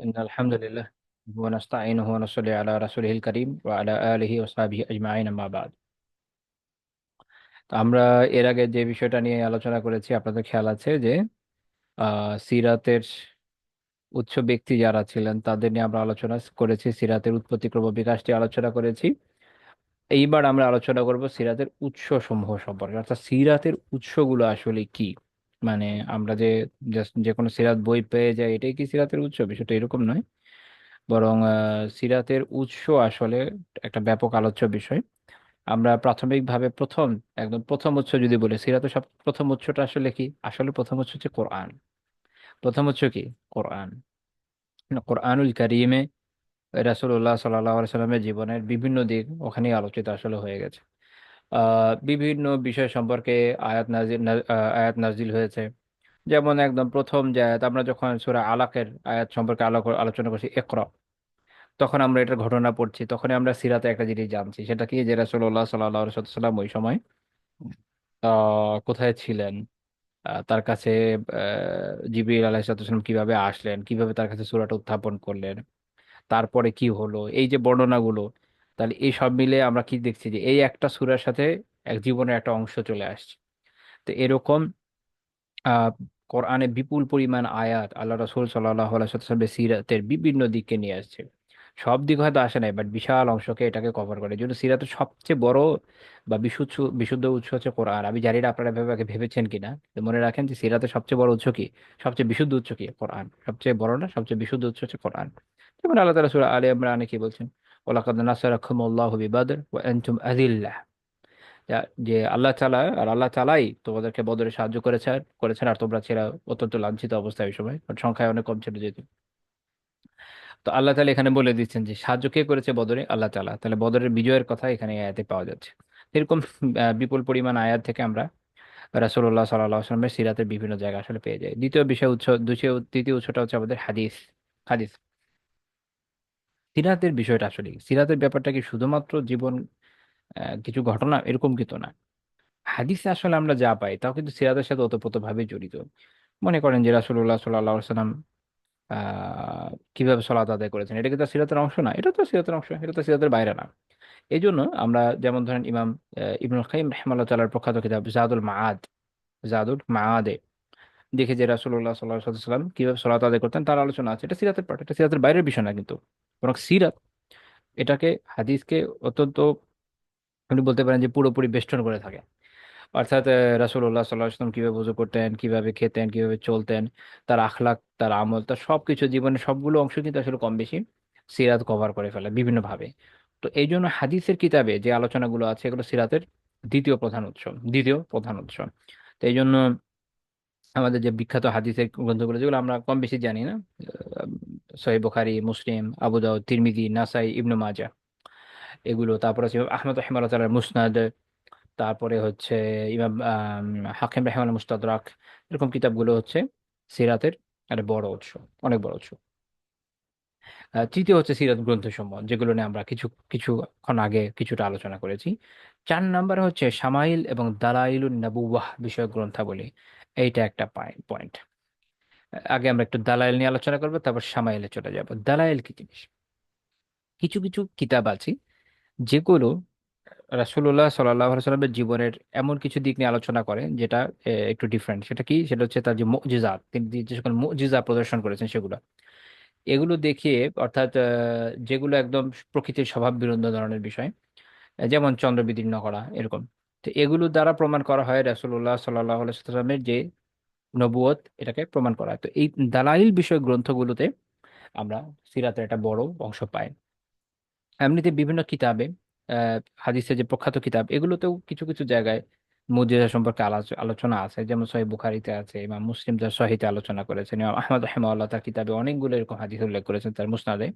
إن الحمد لله ونستعينه ونصلي على رسوله الكريم وعلى آله وصحبه أجمعين أما بعد তো আমরা এর আগে যে বিষয়টা নিয়ে আলোচনা করেছি আপনাদের খেয়াল আছে যে আহ সিরাতের উৎস ব্যক্তি যারা ছিলেন তাদের নিয়ে আমরা আলোচনা করেছি সিরাতের উৎপত্তি ক্রম বিকাশটি আলোচনা করেছি এইবার আমরা আলোচনা করব সিরাতের উৎস সমূহ সম্পর্কে অর্থাৎ সিরাতের উৎসগুলো আসলে কি মানে আমরা যে just যে কোনো সিরাত বই পেয়ে যাই, এটাই কি সিরাতের উৎস? বিষয়টা এরকম নয়। বরং সিরাতের উৎস আসলে একটা ব্যাপক আলোচ্য বিষয়। আমরা প্রাথমিকভাবে প্রথম, একদম প্রথম উৎস যদি বলি সিরাতের সব, প্রথম উৎসটা আসলে কি? আসলে প্রথম উৎস হচ্ছে কোরআন। প্রথম উৎস কি? কোরআন। কোরআনুল কারিমে রাসূলুল্লাহ সাল্লাল্লাহু আলাইহি সাল্লামের জীবনের বিভিন্ন দিক ওখানেই আলোচিত আসলে হয়ে গেছে। বিভিন্ন বিষয় সম্পর্কে আয়াত নাজিল আয়াত নাজিল হয়েছে। যেমন একদম প্রথম যে আয়াত, আমরা যখন সূরা আলাকের আয়াত সম্পর্কে আলো, আলোচনা করছি, ইকরা, তখন আমরা এটার ঘটনা পড়ছি তখন আমরা সিরাতে একটা জিনিস জানছি, সেটা কি যে রাসূলুল্লাহ সাল্লাল্লাহু আলাইহি সাল্লাম ওই সময় কোথায় ছিলেন? তার কাছে জিবরিল আলাইহিস কীভাবে আসলেন? কীভাবে তার কাছে সূরাটা উত্থাপন করলেন? তারপরে কি হলো? এই যে বর্ণনাগুলো তাহলে এই সব মিলে আমরা কি দেখছি যে এই একটা সূরার সাথে এক জীবনের একটা অংশ চলে আসছে। তো এরকম কোরআনে বিপুল পরিমাণ আয়াত আল্লাহ রসুল সাল্লাহ সিরাতের বিভিন্ন দিককে নিয়ে আসছে। সব দিক হয়তো আসে নাই বাট বিশাল অংশকে এটাকে কভার করে। জন্য সিরাতের সবচেয়ে বড় বা বিশুদ্ধ বিশুদ্ধ উৎস হচ্ছে কোরআন। আমি জানি না আপনারা ভেবে ভেবেছেন কিনা মনে রাখেন যে সিরাতের সবচেয়ে বড় উৎস কি? সবচেয়ে বিশুদ্ধ উৎস কি? কোরআন। সবচেয়ে বড় না, সবচেয়ে বিশুদ্ধ উৎস হচ্ছে কোরআন। যেমন আল্লাহ তাআলা সূরা আলে ইমরানে কি বলছেন? ওয়ালাকাদ নাসারাকুমুল্লাহু বিবাদর ওয়া আনতুম আযিল্লাহ যা- আল্লাহ তাআলা, আর আল্লাহ তাআলাই তোমাদেরকে বদরে সাহায্য করেছেন করেছেন, আর তোমরা ছিলা অত্যন্ত লাঞ্ছিত অবস্থায় ওই সময়। সংখ্যায় অনেক কম ছিল যেহেতু। তো আল্লাহ তাআলা এখানে বলে দিচ্ছেন যে, সাহায্য কে করেছে বদরে? আল্লাহ তাআলা। তাহলে বদরের বিজয়ের কথা এখানে আয়াতে পাওয়া যাচ্ছে। এরকম বিপুল পরিমাণ আয়াত থেকে আমরা রাসুল্লাহ ওয়াসাল্লামের সিরাতের বিভিন্ন জায়গা আসলে পেয়ে যাই। দ্বিতীয় বিষয় উৎস, দ্বিতীয়, তৃতীয় উৎসটা হচ্ছে আমাদের হাদিস। হাদিস। সিরাতের বিষয়টা আসলে? সিরাতের ব্যাপারটা কি শুধুমাত্র জীবন কিছু ঘটনা? এরকম কিন্তু না। হাদিসে আসলে আমরা যা পাই, তাও কিন্তু সিরাতের সাথে ওতপ্রোতভাবে জড়িত। মনে করেন যে রাসূলুল্লাহ সাল্লাম আহ, কীভাবে সালাত আদায় করেছেন? এটা কি তার সিরাতের অংশ না? এটা তো সিরাতের অংশ, এটা তো সিরাতের বাইরে না। এই জন্য আমরা যেমন ধরেন ইমাম ইবনুল কাইয়িম রাহিমাহুল্লাহ তাআলার প্রখ্যাত কিতাব জাদুল মাআদ, জাদুল মাআদে দেখে যে রাসূলুল্লাহ সাল্লাল্লাহু আলাইহি সাল্লাম কীভাবে সালাত আদায় করতেন, তার আলোচনা আছে। এটা সিরাতের পার্ট এটা সিরাতের বাইরের বিষয় না কিন্তু। বরং সিরাত, এটাকে, হাদিসকে অত্যন্ত আপনি বলতে পারেন যে পুরোপুরি বেষ্টন করে থাকে। অর্থাৎ সাল্লাল্লাহু আলাইহি ওয়াসাল্লাম কীভাবে ওযু করতেন, কীভাবে খেতেন, কীভাবে চলতেন, তার আখলাক, তার আমল, তার সব কিছু জীবনের সবগুলো অংশ কিন্তু আসলে কম বেশি সিরাত কভার করে ফেলে বিভিন্নভাবে। তো এই জন্য হাদিসের কিতাবে যে আলোচনাগুলো আছে, এগুলো সিরাতের দ্বিতীয় প্রধান উৎস, দ্বিতীয় প্রধান উৎস। তো এই জন্য আমাদের যে বিখ্যাত হাদিসের গ্রন্থগুলো, যেগুলো আমরা কম বেশি জানি না সহিহ বুখারী, মুসলিম, আবু দাউদ, তিরমিজি, নাসাই, ইবনু মাজা এগুলো, তারপরে হচ্ছে আহমদ তাআলার মুসনাদ, তারপরে হচ্ছে ইমাম হাকিম রাহিমাল মুস্তাদরাক, এরকম কিতাবগুলো হচ্ছে সিরাতের একটা বড় উৎস, অনেক বড় উৎস। তৃতীয় হচ্ছে সিরাত গ্রন্থ গ্রন্থসমূহ, যেগুলো নিয়ে আমরা কিছু, কিছুক্ষণ আগে কিছুটা আলোচনা করেছি। চার নম্বরে হচ্ছে সামাইল এবং দালাইলুন নবুওয়াহ বিষয়ক গ্রন্থাবলী। এইটা একটা পয়েন্ট আগে আমরা একটু দালাইল নিয়ে আলোচনা করব, তারপর শামাইলে চলে যাব। দালাইল কি জিনিস? কিছু কিছু কিতাব আছে যেগুলো রাসূলুল্লাহ সাল্লাল্লাহু আলাইহি সাল্লামের জীবনের এমন কিছু দিক নিয়ে আলোচনা করে যেটা একটু ডিফারেন্ট সেটা কি? সেটা হচ্ছে তার যে মুজিজাত, তিনি যে সকল মুজিজা প্রদর্শন করেছেন সেগুলো। এগুলো দেখিয়ে, অর্থাৎ যেগুলো একদম প্রকৃতির স্বভাব বিরুদ্ধ ধরনের বিষয় যেমন চন্দ্র বিদীর্ণ করা, এরকম। তো এগুলো দ্বারা প্রমাণ করা হয় আলাইহি সাল্লামের যে নবুয়ত এটাকে প্রমাণ করা। হয় তো এই দালাইল বিষয় গ্রন্থগুলোতে আমরা সিরাতের একটা বড় অংশ পাই। এমনিতে বিভিন্ন কিতাবে আহ, হাদিসের যে প্রখ্যাত কিতাব এগুলোতেও কিছু কিছু জায়গায় মুজিজা সম্পর্কে আলোচ- আলোচনা আছে। যেমন সহিহ বুখারিতে আছে ইমাম মুসলিম তার সহিতে আলোচনা করেছেন ইমাম আহমদ রাহিমাহুল্লাহ তার কিতাবে অনেকগুলো এরকম হাদিস উল্লেখ করেছেন তার মুসনাদে।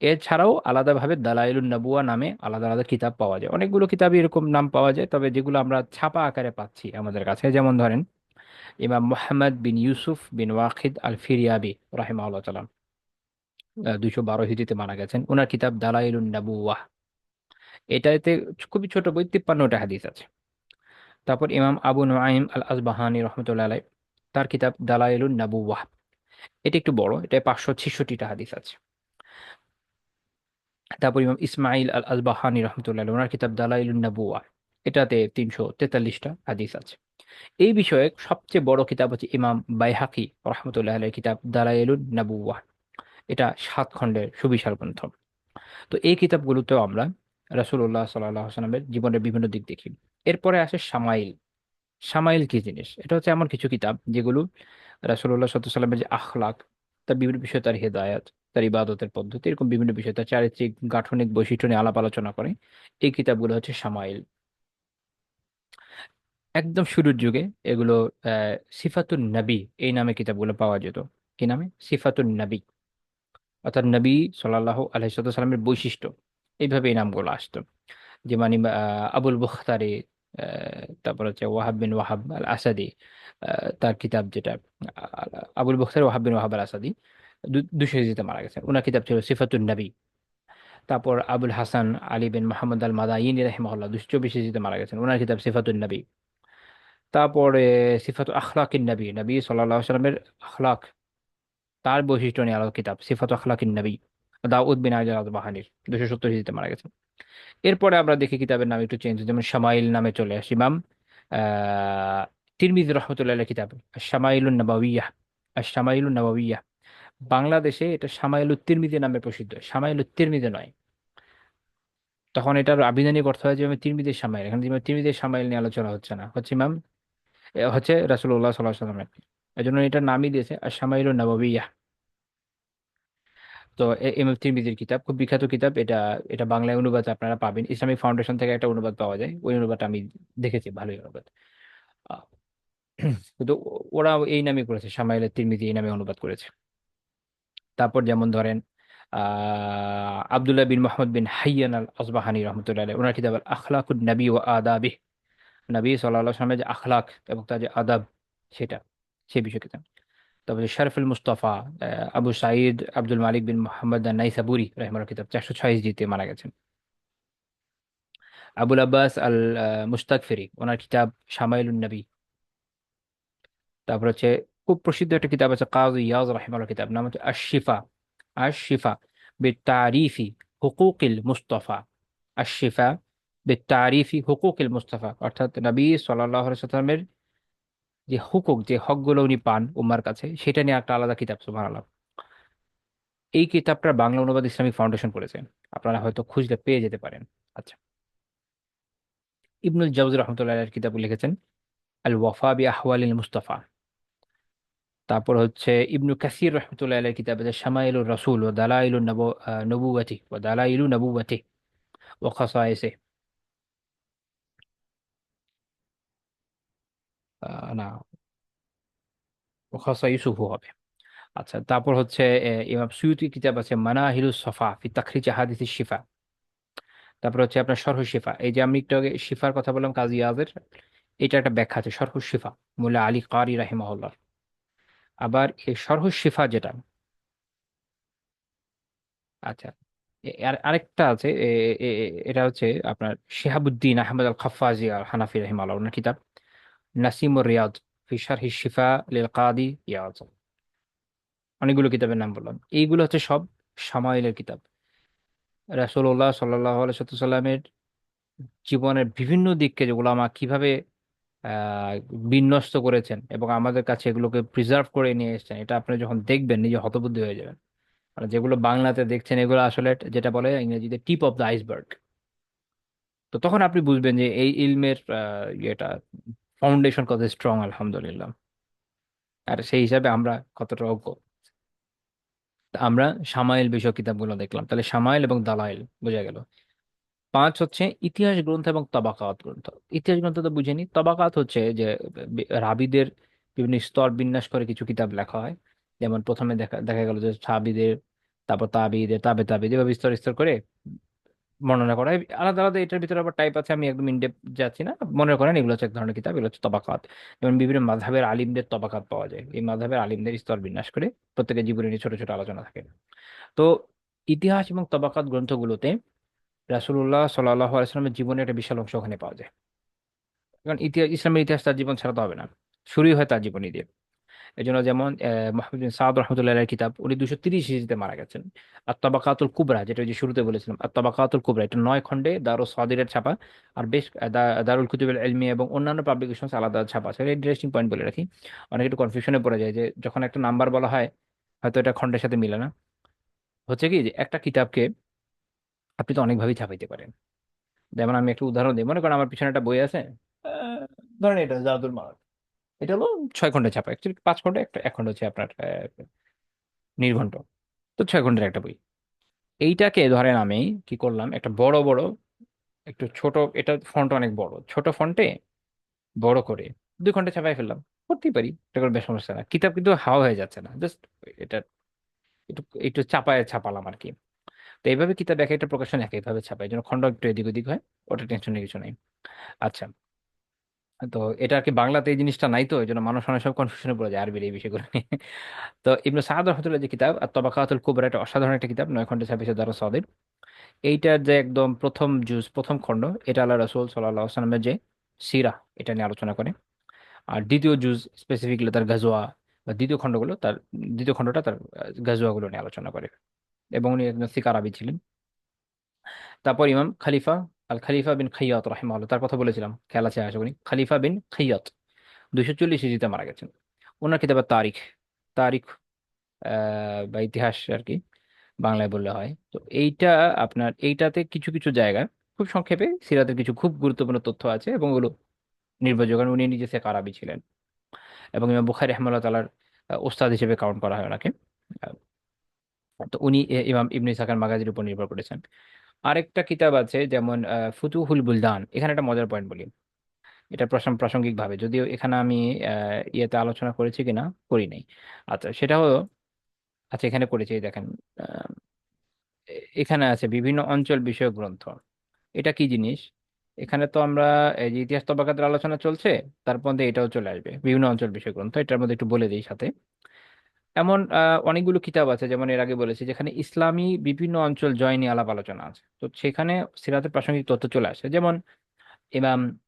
এছাড়াও আলাদাভাবে দালাইলুন নবুয়া নামে আলাদা আলাদা কিতাব পাওয়া যায়। অনেকগুলো কিতাবই এরকম নাম পাওয়া যায়, তবে যেগুলো আমরা ছাপা আকারে পাচ্ছি আমাদের কাছে। যেমন ধরেন, ইমাম মোহাম্মদ বিন ইউসুফ বিন ওয়াকিদ আল ফিরিয়াবি রাহিমাহুল্লাহ তাআলা। দুইশো বারো হিজিতে মারা গেছেন। ওনার কিতাব দালাইলুন নবুওয়াহ এটাতে খুবই ছোট বই, তিপ্পান্নটা হাদিস আছে। তারপর ইমাম আবু নুআইম আল আসবাহানি রহমতুল্লাহ আলাই তার কিতাব দালাইলুন নবুওয়াহ এটা একটু বড় এটা পাঁচশো ছেষট্টিটা হাদিস আছে। তারপর ইমাম ইসমাইল আল আলবাহানি রহমতুল্লাহ ওনার কিতাব দালাইলুন নাবুয়া এটাতে তিনশো তেতাল্লিশটা হাদিস আছে। এই বিষয়ে সবচেয়ে বড় কিতাব হচ্ছে ইমাম বাইহাকি রহমতুল্লাহ আলাইহির কিতাব দালাইলুন নাবুয়া এটা সাত খণ্ডের সুবিশাল গ্রন্থ। তো এই কিতাবগুলোতেও আমরা রাসূলুল্লাহ সাল্লাহ সাল্লামের জীবনের বিভিন্ন দিক দেখি। এরপরে আসে সামাইল। সামাইল কি জিনিস? এটা হচ্ছে এমন কিছু কিতাব যেগুলো সাল্লাল্লাহু সাল্লামের যে আখলাক, তার বিভিন্ন বিষয় তার হেদায়াত তার ইবাদতের পদ্ধতি। এরকম বিভিন্ন বিষয়, তার চারিত্রিক গাঠনিক বৈশিষ্ট্য নিয়ে আলাপ আলোচনা করে। এই কিতাবগুলো হচ্ছে সামাইল। একদম শুরুর যুগে এগুলো সিফাতুন নবী এই নামে কিতাবগুলো পাওয়া যেত। কি নামে? সিফাতুন নবী। অর্থাৎ নবী সাল্লাহ আলহিসাল্লামের বৈশিষ্ট্য। এইভাবে এই নামগুলো আসতো। যে মানে আবুল বুখতারি তারপর হচ্ছে ওয়াহাব বিন ওয়াহাব আল আসাদি তার কিতাব যেটা আবুল বুখতারি, ওয়াহাব বিন ওয়াহাব আল আসাদি দুশো হিজরিতে মারা গেছেন। ওনার কিতাব ছিল সিফাতুন নবী। তারপর আবুল হাসান আলী বিন মোহাম্মদ আল মাদাইনি রহিমাহুল্লাহ দুশো চব্বিশ হিজরিতে মারা গেছেন। ওনার কিতাব সিফাতুন নবী। তারপরে সিফাতু আখলাকিন নবী নবী সাল্লাহ সাল্লামের আখলাক। তার বৈশিষ্ট্য নিয়ে আলাদা কিতাব সিফাতু আখলাকিন নবী, দাউদ বিন আজাদ বাহানির দুশো সত্তর হিজরিতে মারা গেছেন। এরপরে আমরা দেখি কিতাবের নাম একটু চেঞ্জ যেমন শামাইল নামে চলে আসি ইমাম। তিরমিজি রহমতুল্লাহ কিতাব, শামাইলুন নবাবিয়াহ শামাইলুন নবাবিয়াহ বাংলাদেশে এটা শামাইলুত তিরমিজি নামে প্রসিদ্ধ। শামাইলুত তিরমিজি নয়। তখন এটার আবিধানিক অর্থ হয় যে আমি তিরমিজির শামাইল এখানে যেমন তিরমিজির শামাইল নিয়ে আলোচনা হচ্ছে না। হচ্ছে ইমাম হচ্ছে রাসূলুল্লাহ সাল্লাল্লাহু আলাইহি সাল্লামের এই জন্য এটার নামই দিয়েছে আর শামাইলুন নবাবিয়াহ তো এ- ইমাম তিরমিজির কিতাব, খুব বিখ্যাত কিতাব। এটা এটা বাংলায় অনুবাদ আপনারা পাবেন। ইসলামিক ফাউন্ডেশন থেকে একটা অনুবাদ পাওয়া যায়। ওই অনুবাদটা আমি দেখেছি, ভালোই অনুবাদ। কিন্তু ওরা এই নামে করেছে শামাইলের তিরমিজি এই নামে অনুবাদ করেছে। তারপর যেমন ধরেন আহ Abdullah bin Mohammad bin Haiyan Al Asbahani রহমতুল্লাহ ওনার কিতাব আল আখলাকুন নবী ও আদাবিহ। নবী আলাইহি ওয়াসাল্লামের যে আখলাক এবং তার যে আদাব সেটা সেই বিষয়ে কিতাব। তারপরে শরফুল মুস্তাফা আবু সাঈদ আব্দুল মালিক বিন মোহাম্মদ নাইসাবুরি রহমার কিতাব চারশো ছয় জিতে মারা গেছেন। আবুল আব্বাস আল আহ, মুস্তাকফিরি ওনার কিতাব শামাইলুন নবী। তারপর হচ্ছে খুব প্রসিদ্ধ একটা কিতাব আছে কাজী ইয়াজ রাহিমার কিতাব, নাম হচ্ছে আশিফা আশিফা বিতারিফি হুকুকিল মুস্তাফা। আশিফা বিতারিফি হুকুকিল মুস্তফা। অর্থাৎ নবী আলাইহি সাল্লামের যে হুকুক, যে হকগুলো উনি পান উম্মার কাছে, সেটা নিয়ে একটা আলাদা কিতাব, সুবহানাল্লাহ। এই কিতাবটার বাংলা অনুবাদ ইসলামিক ফাউন্ডেশন করেছে। আপনারা হয়তো খুঁজলে পেয়ে যেতে পারেন। আচ্ছা। ইবনুল জাউজি রহমতুল্লাহ কিতাব লিখেছেন আল ওয়াফা বি আহওয়ালিল মুস্তাফা। তারপর হচ্ছে ইবনু কাসির রহমতুল্লাহ আলাইহির কিতাব আছে শামাইলুর রাসূল ও দালাইলু নবু আহ, ও দালাইলু নবুওয়াতি ও খাসায়েসে। না। ও হবে। আচ্ছা তারপর হচ্ছে ইমাম সুয়ুতি কিতাব আছে মানাহিলুস সফা ফি তাখরিজ আহাদিস শিফা। তারপর হচ্ছে আপনার শরহ শিফা। এই যে আমি একটু আগে শিফার কথা বললাম কাজী এটা একটা ব্যাখ্যা আছে শরহ শিফা মুল্লা আলী কারি রাহিমাহুল্লাহ। আবার এই শরহ শিফা যেটা। আচ্ছা আর আরেকটা আছে এটা হচ্ছে আপনার শিহাবুদ্দিন আহমদ আল খাফাজি আর হানাফি রাহিমাহুল্লাহ ওনার কিতাব। নাসিমুর রিয়াদ শারহি শিফা লিল কাদি ইয়াজ। অনেকগুলো কিতাবের নাম বললাম। এইগুলো হচ্ছে সব সামাইলের কিতাব। রাসূলুল্লাহ সাল্লাল্লাহু আলাইহি সাল্লামের জীবনের বিভিন্ন দিককে যেগুলো আমার কীভাবে বিন্যস্ত করেছেন এবং আমাদের কাছে এগুলোকে প্রিজার্ভ করে নিয়ে এসেছেন। এটা আপনি যখন দেখবেন, নিজে হতবুদ্ধি হয়ে যাবেন। আর যেগুলো বাংলাতে দেখছেন, এগুলো আসলে যেটা বলে ইংরেজিতে টিপ অফ দ্য আইসবার্গ তো তখন আপনি বুঝবেন যে এই ইলমের ইয়েটা ফাউন্ডেশন কত স্ট্রং আলহামদুলিল্লাহ। আর সেই হিসাবে আমরা কতটা অজ্ঞ। আমরা সামাইল বিষয়ক কিতাবগুলো দেখলাম। তাহলে সামাইল এবং দালাইল বোঝা গেল। পাঁচ হচ্ছে ইতিহাস গ্রন্থ এবং তবাকাত গ্রন্থ। ইতিহাস গ্রন্থ তো বুঝেনি তবাকাত হচ্ছে যে রাবিদের বিভিন্ন স্তর বিন্যাস করে কিছু কিতাব লেখা হয়। যেমন প্রথমে দেখা দেখা গেল যে সাবিদের, তারপর তাবিদের, তাবে তাবিদ এভাবে স্তর স্তর করে বর্ণনা করা হয়। আলাদা আলাদা এটার ভিতরে আবার টাইপ আছে, আমি একদম ইনডেপ যাচ্ছি না। মনে করেন এগুলো হচ্ছে এক ধরনের কিতাব, এগুলো হচ্ছে তবাকাত। যেমন বিভিন্ন মাধাবের আলিমদের তবাকাত পাওয়া যায়। এই মাধাবের আলিমদের স্তর বিন্যাস করে প্রত্যেকের জীবনে নিয়ে ছোট ছোট আলোচনা থাকে। তো ইতিহাস এবং তবাকাত গ্রন্থগুলোতে রাসূলুল্লাহ সাল্লাহ আলাইস্লামের জীবনের একটা বিশাল অংশ ওখানে পাওয়া যায়। কারণ ইতিহাস, ইসলামের ইতিহাস তার জীবন ছাড়া তো হবে না। শুরুই হয় তার জীবনী দিয়ে। এই জন্য যেমন বিন সাদ রহমতুল্লাহ কিতাব, উনি দুশো তিরিশ হিজরিতে মারা গেছেন। আর তাবাকাতুল কুবরা, যেটা যে শুরুতে বলেছিলাম আর তাবাকাতুল কুবরা, এটা নয় খণ্ডে দারুল সাদিরের ছাপা। আর বেশ দারুল কুতুবুল ইলমি এবং অন্যান্য পাবলিকেশন আলাদা ছাপা আছে। ইন্টারেস্টিং পয়েন্ট বলে রাখি। অনেক একটু কনফিউশনে পড়ে যায় যে যখন একটা নাম্বার বলা হয়, হয়তো এটা খণ্ডের সাথে মিলে না। হচ্ছে কি যে একটা কিতাবকে আপনি তো অনেকভাবেই ছাপাইতে পারেন। যেমন আমি একটা উদাহরণ দিই, মনে করেন আমার পিছনে একটা বই আছে ধরেন এটা, জাদুর মার্গ এটা হলো ছয় খণ্ডে ছাপা অ্যাকচুয়ালি পাঁচ খণ্ডে, একটা, এক খণ্ড হচ্ছে আপনার নির্ঘণ্ট। তো ছয় খণ্ডের একটা বই। এইটাকে ধরেন আমি কি করলাম, একটা বড় বড়, একটু ছোট, এটা ফন্ট অনেক বড়, ছোট ফন্টে বড় করে দুই ঘণ্টা ছাপাই ফেললাম। করতেই পারি, এটা কোনো বেশ সমস্যা না। কিতাব কিন্তু হাওয়া হয়ে যাচ্ছে না জাস্ট এটা, একটু একটু চাপায় ছাপালাম আর কি। তো এইভাবে কিতাব এক একটা প্রকাশন এক একভাবে ছাপায় জন্য খন্ড একটু এদিক ওদিক হয়, ওটা টেনশনের কিছু নাই। আচ্ছা তো এটা আর কি বাংলাতে এই জিনিসটা নাই তো, এই জন্য মানুষ অনেক সব কনফিউশনে পড়ে যায় আরবির এই বিষয়গুলো নিয়ে। তো ইবনু সাদ রহমতুল্লাহ যে কিতাব, আর তবাকাতুল কুবরা এটা অসাধারণ একটা কিতাব, নয় খন্ডে ছাপিয়েছে দারু সাদের এইটার যে একদম প্রথম জুজ প্রথম খণ্ড, এটা আল্লাহ রসুল সাল্লাহ আসলামের যে সিরা, এটা নিয়ে আলোচনা করে। আর দ্বিতীয় জুজ স্পেসিফিকলি তার গাজোয়া বা দ্বিতীয় খণ্ডগুলো, তার দ্বিতীয় খণ্ডটা তার গাজোয়াগুলো নিয়ে আলোচনা করে। এবং উনি একজন সিকার আবি ছিলেন। তারপর ইমাম খালিফা, আল খালিফা বিন খাইয়াত রাহিমাহুল্লাহ, তার কথা বলেছিলাম, খেয়াল আছে আশা করি। খালিফা বিন খাইয়াত, দুইশো চল্লিশ হিজরিতে মারা গেছেন। ওনার কিতাবের তারিখ তারিখ বা ইতিহাস আর কি বাংলায় বললে হয়। তো এইটা আপনার, এইটাতে কিছু কিছু জায়গা, খুব সংক্ষেপে সিরাতের কিছু খুব গুরুত্বপূর্ণ তথ্য আছে এবং ওগুলো নির্ভরযোগ্য উনি নিজে শেখ আরবি ছিলেন। এবং ইমাম বুখারী রহমাল্লাহ তালার ওস্তাদ হিসেবে কাউন্ট করা হয় ওনাকে। তো উনি ইমাম ইবনে ইসহাকের মাগাজির উপর নির্ভর করেছেন। আরেকটা কিতাব আছে যেমন ফুতুহুল বুলদান। এখানে একটা মজার পয়েন্ট বলি। এটা প্রাসঙ্গিক ভাবে যদিও এখানে আমি ইয়েতে আলোচনা করেছি কিনা, করি নাই। আচ্ছা সেটা হলো আচ্ছা এখানে করেছি দেখেন এখানে আছে বিভিন্ন অঞ্চল বিষয়ক গ্রন্থ। এটা কি জিনিস? এখানে তো আমরা, এই যে ইতিহাস তবাকাতের আলোচনা চলছে তার মধ্যে এটাও চলে আসবে। বিভিন্ন অঞ্চল বিষয় গ্রন্থ, এটার মধ্যে একটু বলে দিই সাথে। এমন অনেকগুলো কিতাব আছে, যেমন এর আগে বলেছি, যেখানে ইসলামী বিভিন্ন অঞ্চল জয় নিয়ে আলাপ আলোচনা আছে। তো সেখানে সিরাতের প্রাসঙ্গিক তথ্য চলে আসে। যেমন ইমাম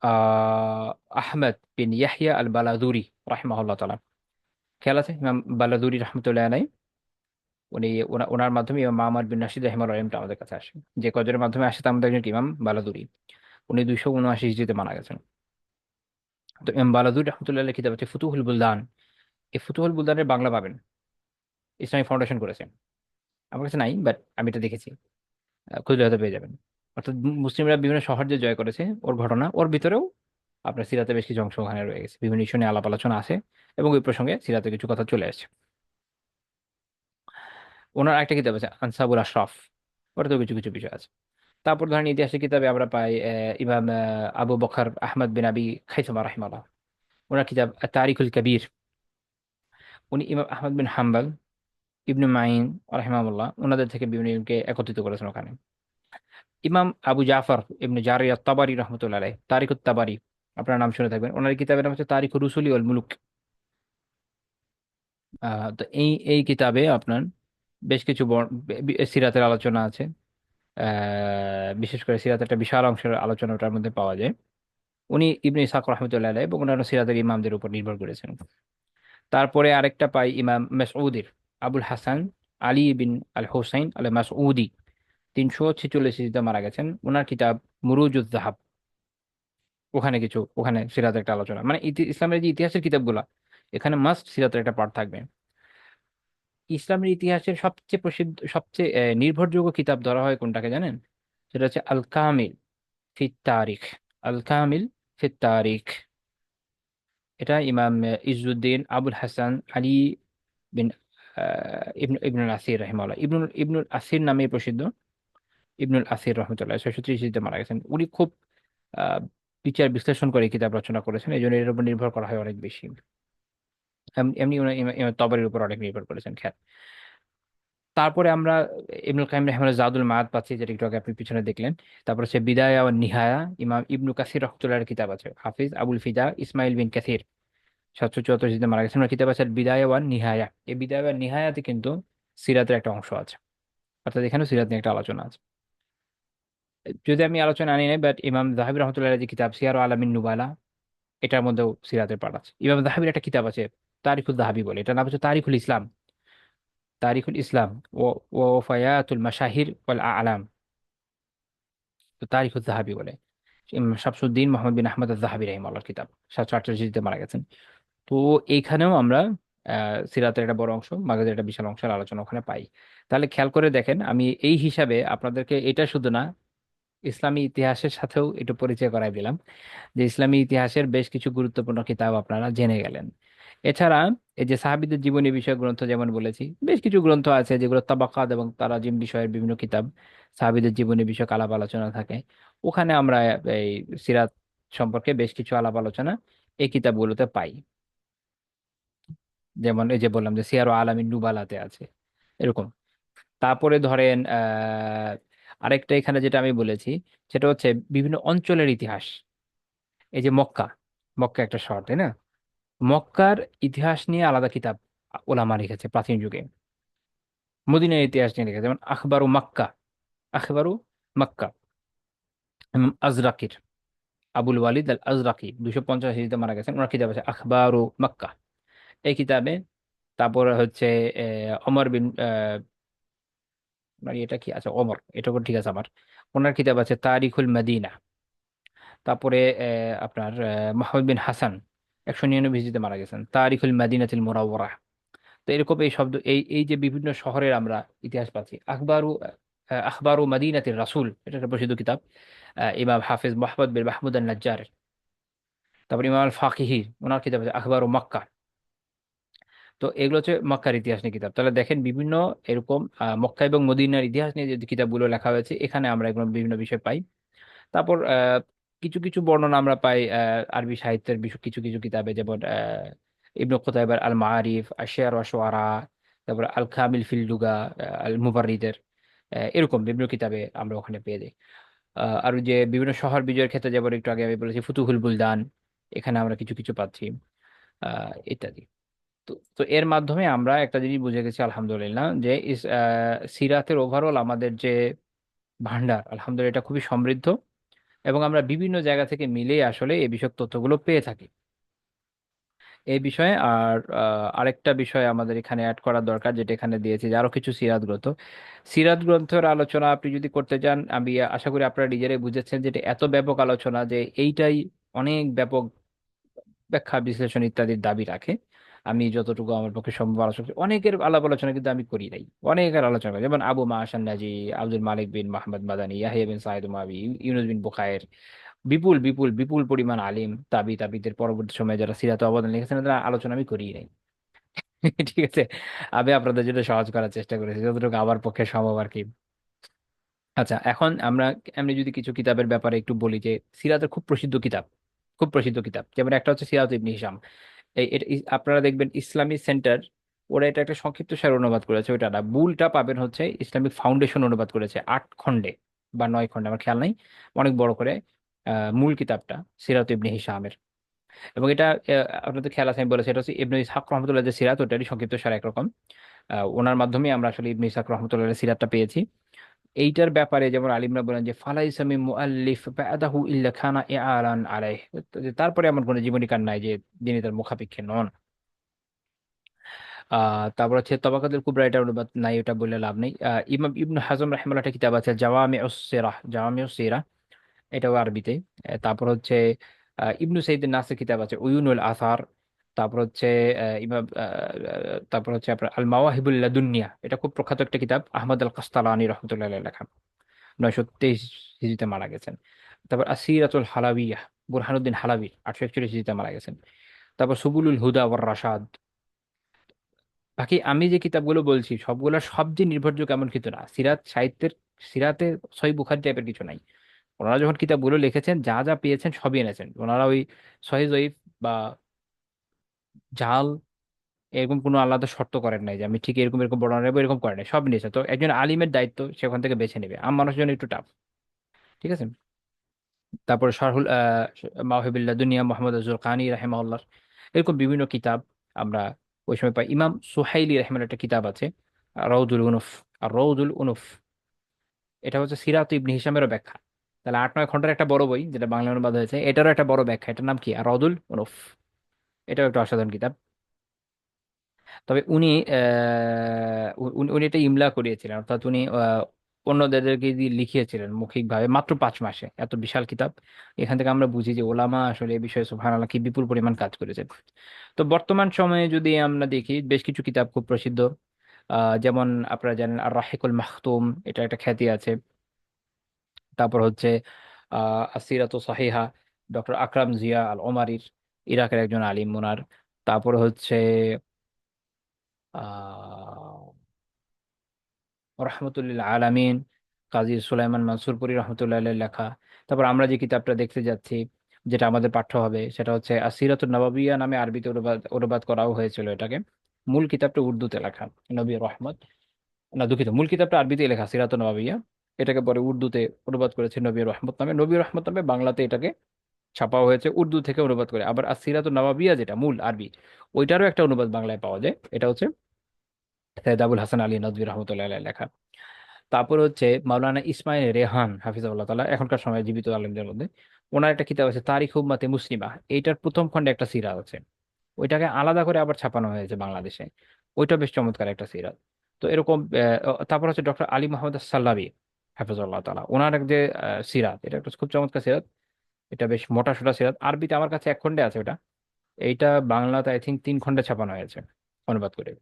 আহ আহমেদ বিন ইয়াহিয়া আল বালাদুরি রাহিমাহুল্লাহ তালা খেয়াল আছে? ইমাম বালাদুরি রহমতুল্লাহ আলাই উনি ওনা- ওনার মাধ্যমে ইমাম মামার বিন রাশিদ রহিমাল রহিমটা আমাদের কাছে আসে। যে কজনের মাধ্যমে আসে, তার মধ্যে একজন ইমাম বালাদুরি। উনি দুইশো উনআশি হিজরিতে মারা গেছেন। তো ইমাম বালাদুরি রহমতুল্লাহ কিতাব আছে ফুতুহুল বুলদান। এই ফুতুহুল বুলদানের বাংলা পাবেন। ইসলামিক ফাউন্ডেশন করেছে। আমার কাছে নাই, বাট আমি এটা দেখেছি। খুঁজলে হয়তো পেয়ে যাবেন। অর্থাৎ মুসলিমরা বিভিন্ন শহর যে জয় করেছে, ওর ঘটনা। ওর ভিতরেও আপনার সিরাতে বেশ কিছু অংশ ওখানে রয়ে গেছে। বিভিন্ন ইস্যু নিয়ে আলাপ আলোচনা আছে এবং ওই প্রসঙ্গে সিরাতে কিছু কথা চলে আসছে। ওনার একটা কিতাব আছে, আনসাবুল আশরাফ। ওটাতেও কিছু কিছু বিষয় আছে। তারপর ধরেন ইতিহাসের কিতাবে আমরা পাই ইমাম, আবু বকর আহমদ বিন আবি খাইসামা রাহিমাল্লাহ। ওনার কিতাব তারিকুল কবির। উনি ইমাম আহমদ বিন হাম্বল, ইবনু মাইন রাহিমাহুল্লাহ ওনাদের থেকে বিভিন্ন একত্রিত করেছেন ওখানে। ইমাম আবু জাফর ইবনে জারিয়া তাবারি রহমতুল্লাহ আলাইহ তারিকুত তাবারি, আপনার নাম শুনে থাকবেন। ওনার কিতাবের নাম হচ্ছে তারিক রুসুলি ওয়াল মুলুক। তো এই এই কিতাবে আপনার বেশ কিছু সিরাতের আলোচনা আছে। বিশেষ করে সিরাতের একটা বিশাল অংশের আলোচনা ওটার মধ্যে পাওয়া যায়। উনি ইবনে ইসহাক রহমতুল্লাহ আলাইহ এবং অন্যান্য সিরাতের ইমামদের উপর নির্ভর করেছেন। তারপরে আরেকটা পাই ইমাম মাসউদের, আবুল হাসান, আলী বিন আল হোসাইন আল মাসউদি। তিনশো ছেচল্লিশ হিজরিতে মারা গেছেন। ওনার কিতাব মুরুজুজ জাহাব ওখানে কিছু, ওখানে সিরাতের একটা আলোচনা। মানে ইসলামের যে ইতিহাসের কিতাবগুলা, এখানে মাস্ট সিরাতের একটা পার্ট থাকবে। ইসলামের ইতিহাসের সবচেয়ে প্রসিদ্ধ, সবচেয়ে নির্ভরযোগ্য কিতাব ধরা হয় কোনটাকে জানেন? সেটা হচ্ছে আল কামিল ফিত তারিখ আল কামিল ফিত তারিখ এটা ইমাম ইজুদ্দিন আবুল হাসান আলী বিন ইবন, ইবনুল আসির রহমাল ইবনুল ইবনুল আসির নামে প্রসিদ্ধ। ইবনুল আসির রহমতুল্লাহ ছয়শো ত্রিশ হিজরিতে মারা গেছেন। উনি খুব বিচার বিশ্লেষণ করে কিতাব রচনা করেছেন। এই জন্য এর উপর নির্ভর করা হয় অনেক বেশি। এমনি ইমাম উপর অনেক নির্ভর করেছেন, খ্যাত। তারপরে আমরা ইবনুল কাইম রহমানের জাদুল মাআদ পাচ্ছি যেটা একটু আগে আপনি পিছনে দেখলেন। তারপর হচ্ছে বিদায়া ও নিহায়া, ইমাম ইবনু কাসির রহমতুল্লাহর কিতাব আছে। হাফিজ আবুল ফিদা, ইসমাইল বিন কাসির। সাতশো চুয়াত্তর হিজরিতে মারা গেছেন। কিতাব আছে বিদায়া ওয়ান নিহায়া। এই বিদায় ওয়ান নিহায়াতে কিন্তু সিরাতের একটা অংশ আছে। অর্থাৎ এখানেও সিরাত নিয়ে একটা আলোচনা আছে। যদি আমি আলোচনা আনি নাই বাট ইমাম জাহাবি রহমতুল্লাহ যে কিতাব, সিয়ার আলামিন নুবালা, এটার মধ্যেও সিরাতের পাঠ আছে। ইমাম দাহাবির একটা কিতাব আছে তারিকুল দাহাবি বলে। এটা নাম হচ্ছে তারিখুল ইসলাম। তারিকুল ইসলাম ও ও ফায়াতুল মাশাহির ওয়াল আলাম তো তারিকুল দাহাবি বলে শামসুদ্দিন মোহাম্মদ বিন আহমদ জাহাবি রহিমাল্লাহর কিতাব সাতশো আটচল্লিশে মারা গেছেন। তো এইখানেও আমরা সিরাতের একটা বড় অংশ মাগাজের একটা বিশাল অংশের আলোচনা ওখানে পাই। তাহলে খেয়াল করে দেখেন, আমি এই হিসাবে আপনাদেরকে এটা শুধু না, ইসলামী ইতিহাসের সাথেও একটু পরিচয় করাই দিলাম। যে ইসলামী ইতিহাসের বেশ কিছু গুরুত্বপূর্ণ কিতাব আপনারা জেনে গেলেন। এছাড়া এই যে সাহাবিদের জীবনী বিষয়ক গ্রন্থ যেমন বলেছি, বেশ কিছু গ্রন্থ আছে যেগুলো তাবাকাত এবং তারাজিম বিষয়ের বিভিন্ন কিতাব সাহাবিদের জীবনী বিষয়ক আলাপ আলোচনা থাকে। ওখানে আমরা এই সিরাত সম্পর্কে বেশ কিছু আলাপ আলোচনা এই কিতাবগুলোতে পাই। যেমন এই যে বললাম যে সিয়ারো আলামিন নুবালাতে আছে, এরকম। তারপরে ধরেন আরেকটা এখানে যেটা আমি বলেছি, সেটা হচ্ছে বিভিন্ন অঞ্চলের ইতিহাস। এই যে মক্কা মক্কা একটা শহর, তাই না? মক্কার ইতিহাস নিয়ে আলাদা কিতাব ওলামা লিখেছে প্রাচীন যুগে। মদিনার ইতিহাস নিয়ে লিখেছে যেমন আখবারু মাক্কা আখবারু মাক্কা। আজরাকির আবুল ওয়ালিদ আল আজরাকি দুশো পঞ্চাশ হিজরিতে মারা গেছেন। ওনার কিতাব আছে আখবারু মাক্কা। এই কিতাবে তারপর হচ্ছে অমর বিন আহ, মানে এটা কি? আছে অমর এটা ঠিক আছে আমার। ওনার কিতাব আছে তারিখুল মদিনা। তারপরে আপনার আহ, মোহাম্মদ বিন হাসান একশো নিরানব্বই হিজরিতে মারা গেছেন। তারিখুল মাদিনাতুল মুনাওয়ারা। তো এরকম এই শব্দ, এই এই যে বিভিন্ন শহরের আমরা ইতিহাস পাচ্ছি। আখবারু আখবারু মাদিনাতির রাসূল, এটা একটা প্রসিদ্ধ কিতাব ইমাম হাফিজ মোহাম্মদ বিন মাহমুদ আল নাজ্জার তারপর ইমাম আল ফাকিহি ওনার কিতাব আছে আখবারু মক্কা। তো এগুলো হচ্ছে মক্কার ইতিহাস নিয়ে কিতাব। তাহলে দেখেন বিভিন্ন এরকম মক্কা এবং মদিনার ইতিহাস নিয়ে যে কিতাবগুলো লেখা হয়েছে, এখানে আমরা এগুলো বিভিন্ন বিষয় পাই। তারপর কিছু কিছু বর্ণনা আমরা পাই আরবি সাহিত্যের কিছু কিছু কিতাবে যেমন আহ, ইবনু কুতাইবার আল মাআরিফ আশিয়ার ওয়া শুআরা তারপর আল কামিল ফিল আল মুবাররিদের আহ, এরকম বিভিন্ন কিতাবে আমরা ওখানে পেয়ে যাই। আর যে বিভিন্ন শহর বিজয়ের ক্ষেত্রে যেমন একটু আগে আমি বলেছি ফুতুহুল বুলদান এখানে আমরা কিছু কিছু পাচ্ছি ইত্যাদি। তো তো এর মাধ্যমে আমরা একটা জিনিস বুঝে গেছি আলহামদুলিল্লাহ যে ইস সিরাতের ওভারঅল আমাদের যে ভান্ডার আলহামদুলিল্লাহ এটা খুবই সমৃদ্ধ। এবং আমরা বিভিন্ন জায়গা থেকে মিলে আসলে এই বিষয়ক তথ্যগুলো পেয়ে থাকি। এই বিষয়ে আর আরেকটা বিষয় আমাদের এখানে অ্যাড করা দরকার, যেটা এখানে দিয়েছে, যে আরও কিছু সিরাত গ্রন্থ। সিরাত গ্রন্থের আলোচনা আপনি যদি করতে চান, আমি আশা করি আপনারা নিজেরাই বুঝেছেন যে এটা এত ব্যাপক আলোচনা যে এইটাই অনেক ব্যাপক ব্যাখ্যা বিশ্লেষণ ইত্যাদির দাবি রাখে। আমি যতটুকু আমার পক্ষে সম্ভব আলোচনা করি। অনেকের আলাপ আলোচনা কিন্তু আমি করি নাই। অনেকের আলোচনা করি। যেমন আবু মাহসান নাজি আব্দুল মালিক বিন মাহমদ মাদানী, ইয়াহিয়া বিন সাইদ উমাবি, ইউনুস বিন বুখায়ের বিপুল বিপুল বিপুল পরিমাণ আলিম, তাবি, তাবিদের পরবর্তী সময়ে যারা সিরাতে অবদান লিখেছেন তাদের আলোচনা আমি করি নাই। ঠিক আছে? আমি আপনাদের জন্য সহজ করার চেষ্টা করেছি। যতটুকু আমার পক্ষে সম্ভব আর কি। আচ্ছা এখন আমরা এমনি যদি কিছু কিতাবের ব্যাপারে একটু বলি যে, সিরাতের খুব প্রসিদ্ধ কিতাব। খুব প্রসিদ্ধ কিতাব। যেমন একটা হচ্ছে সিরাত ইবনে ইস- আপনারা দেখবেন ইসলামী সেন্টার, ওরা এটা একটা সংক্ষিপ্ত সার অনুবাদ করেছে, ওইটা না। মূলটা পাবেন হচ্ছে ইসলামিক ফাউন্ডেশন অনুবাদ করেছে, আট খণ্ডে বা নয় খণ্ডে, আমার খেয়াল নাই, অনেক বড় করে মূল কিতাবটা, সিরাত ইবনে হিসামের এবং এটা আপনাদের খেয়াল আছে, আমি বলেছি, এটা হচ্ছে ইবনে ইসহাক রহমতুল্লাহ যে সিরাত, ওটারই সংক্ষিপ্ত সার একরকম। ওনার মাধ্যমে আমরা আসলে ইবনে ইসহাক রহমতুল্লাহ সিরাতটা পেয়েছি। এইটার ব্যাপারে যেমন আলিমরা বলেন যে, ফালাইসা মিন মুআল্লিফ বাদাহু ইল্লা খানা ইআলান আলাইহ। যে তারপরে এমন কোনো জীবনীকার নাই যে যিনি তার মুখাপেক্ষী নন। তারপর হচ্ছে তবাকাতুল কুবরা, এটা নাই, ওটা বললে লাভ নেই। ইমাম ইবনু হাজম রাহিমাহুল্লাহ একটা কিতাব আছে জাওয়ামি সিরাহ জাওয়ামি সিরাহ এটাও আরবিতে। তারপর হচ্ছে ইবনু সঈদ নাসের কিতাব আছে, উয়ুনুল আসার। তারপর হচ্ছে ইমাম তারপর হচ্ছে আপনার আল মাওয়াহিবুল লাদুনিয়া এটা খুব প্রখ্যাত একটা কিতাব, আহমদ আল কাস্তালানি রহমতুল্লাহ লেখা নয়শো তেইশ হিজরিতে মারা গেছেন। তারপর আসিরাতুল হালাবিয়া, বুরহানুদ্দিন হালাবি, আটশো একচল্লিশ হিজরিতে মারা গেছেন। তারপর সুবুলুল হুদা ওয়ার রাশাদ। বাকি আমি যে কিতাবগুলো বলছি, সবগুলো সব যে নির্ভরযোগ্য এমন কিছু না। সিরাত সাহিত্যের, সিরাতে সহি বুখারী টাইপের কিছু নাই। ওনারা যখন কিতাবগুলো লিখেছেন, যা যা পেয়েছেন সবই এনেছেন। ওনারা ওই সহি জয়ীফ বা জাল এরকম কোনো আলাদা শর্ত করেন নাই যে আমি ঠিক এরকম এরকম বর্ণনা নেব এরকম করেন নাই, সব নিয়েছে। তো একজন আলিমের দায়িত্ব সেখান থেকে বেছে নেবে। আম মানুষের জন্য একটু টাফ ঠিক আছে? তারপরে শারহুল, আহ দুনিয়া, মোহাম্মদ আজুল কানি রাহেমাউল্লাহ এরকম বিভিন্ন কিতাব আমরা ওই সময় পাই। ইমাম সুহাইলি রহমান একটা কিতাব আছে রৌদুল উনুফ। আর রৌদুল উনুফ, এটা হচ্ছে সিরাত ইবনে হিসামেরও ব্যাখ্যা। তাহলে আট, নয় খন্ডের একটা বড় বই, যেটা বাংলা অনুবাদ হয়েছে, এটারও একটা বড় ব্যাখ্যা। এটার নাম কি? রদুল উনুফ। এটাও একটা অসাধারণ কিতাব। তবে উনি উনি এটা ইমলা করিয়েছিলেন। অর্থাৎ উনি অন্যদেরকে দিয়ে লিখিয়েছিলেন মৌখিকভাবে মাত্র পাঁচ মাসে। এত বিশাল কিতাব। এখান থেকে আমরা বুঝি যে ওলামা আসলে এই বিষয়ে সুবহানাল্লাহ কি বিপুল পরিমাণ কাজ করেছে তো বর্তমান সময়ে যদি আমরা দেখি, বেশ কিছু কিতাব খুব প্রসিদ্ধ। যেমন আপনারা জানেন আর রাহিকুল মাখতুম, এটা একটা খ্যাতি আছে। তারপর হচ্ছে, আহ আসিরাত সাহিহা, ডক্টর আকরাম জিয়া আল ওমারির ইরাকের একজন আলিম ওনার তারপর হচ্ছে আহ রহমতুল্লাহ আলামিন, কাজী সুলাইমান মানসুরপুরি রহমতুল্লাহ লেখা। তারপর আমরা যে কিতাবটা দেখতে যাচ্ছি, যেটা আমাদের পাঠ্য হবে, সেটা হচ্ছে আসিরাতুন নবাবিয়া নামে আরবিতে অনুবাদ অনুবাদ করাও হয়েছিল এটাকে। মূল কিতাবটা উর্দুতে লেখা, নবী রহমত। না, দুঃখিত, মূল কিতাবটা আরবিতে লেখা, সিরাতুন নবাবিয়া। এটাকে পরে উর্দুতে অনুবাদ করেছে নবী রহমত নামে। নবী রহমত নামে বাংলাতে এটাকে ছাপা হয়েছে, উর্দু থেকে অনুবাদ করে। আবার আসিরাতুন নবাবিয়া যেটা, মূল আরবি, ওইটারও একটা অনুবাদ বাংলায় পাওয়া যায়। এটা হচ্ছে সৈয়দ আবুল হাসান আলী নদভী রহমতুল্লাহ লেখা। তারপর হচ্ছে মাওলানা ইসমাইল রেহান হাফিজাউল্লাহ তালা এখনকার সময় জীবিত আলেমদের মধ্যে। ওনার একটা কিতাব আছে, তারিখ উম্মাতে মুসলিমা। এইটার প্রথম খণ্ডে একটা সিরাত আছে। ওইটাকে আলাদা করে আবার ছাপানো হয়েছে বাংলাদেশে। ওইটা বেশ চমৎকার একটা সিরাত। তো এরকম তারপর হচ্ছে ডক্টর আলী মোহাম্মদ সাল্লাবি হাফিজাউল্লাহ তালা ওনার যে সিরাত, এটা একটা খুব চমৎকার সিরাত। এটা বেশ মোটা সোটা সিরাত। আরবিতে আমার কাছে এক খণ্ডে আছে ওটা। এইটা বাংলাতে আই থিঙ্ক তিন খণ্ডে ছাপানো হয়েছে, অনুবাদ করে।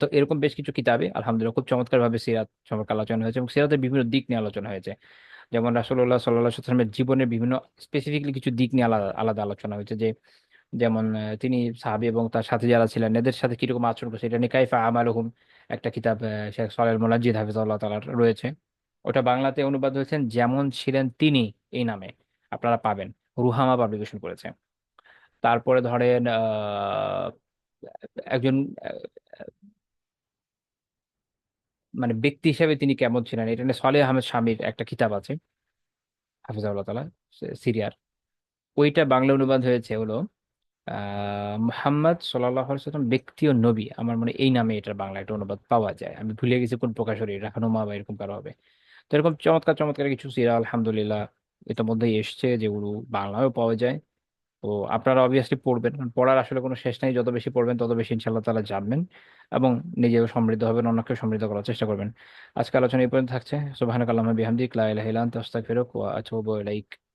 তো এরকম বেশ কিছু কিতাবে আলহামদুলিল্লাহ, খুব চমৎকার ভাবে সিরাত সম্পর্কে আলোচনা হয়েছে এবং সিরাতের বিভিন্ন দিক নিয়ে আলোচনা হয়েছে। যেমন রাসূলুল্লাহ সাল্লাল্লাহু আলাইহি ওয়াসাল্লামের জীবনের বিভিন্ন স্পেসিফিকলি কিছু দিক নিয়ে আলাদা আলাদা আলোচনা হয়েছে যে, যেমন তিনি সাহাবী এবং তার সাথে যারা ছিলেন, এদের সাথে কীরকম আচরণ করছে, এটা নিয়ে কাইফা আমালুহুম একটা কিতাব শেখ সালেহ মুনাজ্জিদ হাফিজাল্লাহ তাআলার রয়েছে। ওটা বাংলাতে অনুবাদ হয়েছেন, যেমন ছিলেন তিনি এই নামে। আপনারা পাবেন। রুহামা পাবলিকেশন করেছে। তারপরে ধরেন একজন মানে ব্যক্তি হিসেবে তিনি কেমন ছিলেন? এটা নিয়ে সালেহ আহমেদ স্বামীর একটা কিতাব আছে। হাফিজাউল্লাহ তাআলা, সে- সিরিয়ার। ওইটা বাংলা অনুবাদ হয়েছে হলো মুহাম্মদ সাল্লাম ব্যক্তি ও নবী। আমার মনে এই নামে এটার বাংলা একটা অনুবাদ পাওয়া যায়। আমি ভুলে গেছি কোন প্রকাশনী রাখানুমা বা এরকম কারও হবে। তো এরকম চমৎকার চমৎকার কিছু সিরিয়াল, আলহামদুলিল্লাহ। এটার মধ্যেই এসছে যেগুলো বাংলায়ও পাওয়া যায়। তো আপনারা অবভিয়াসলি পড়বেন, কারণ পড়ার আসলে কোনো শেষ নেই। যত বেশি পড়বেন, তত বেশি ইনশাল্লাহ তাআলা জানবেন এবং নিজেও সমৃদ্ধ হবেন অন্যকে সমৃদ্ধ করার চেষ্টা করবেন। আজকে আলোচনা এই পর্যন্ত থাকছে। সুবহানাকাল্লাহুম্মা বিহামদিক, লা ইলাহা ইল্লা আনতা আস্তাগফিরুক ওয়া আতুবু ইলাইক।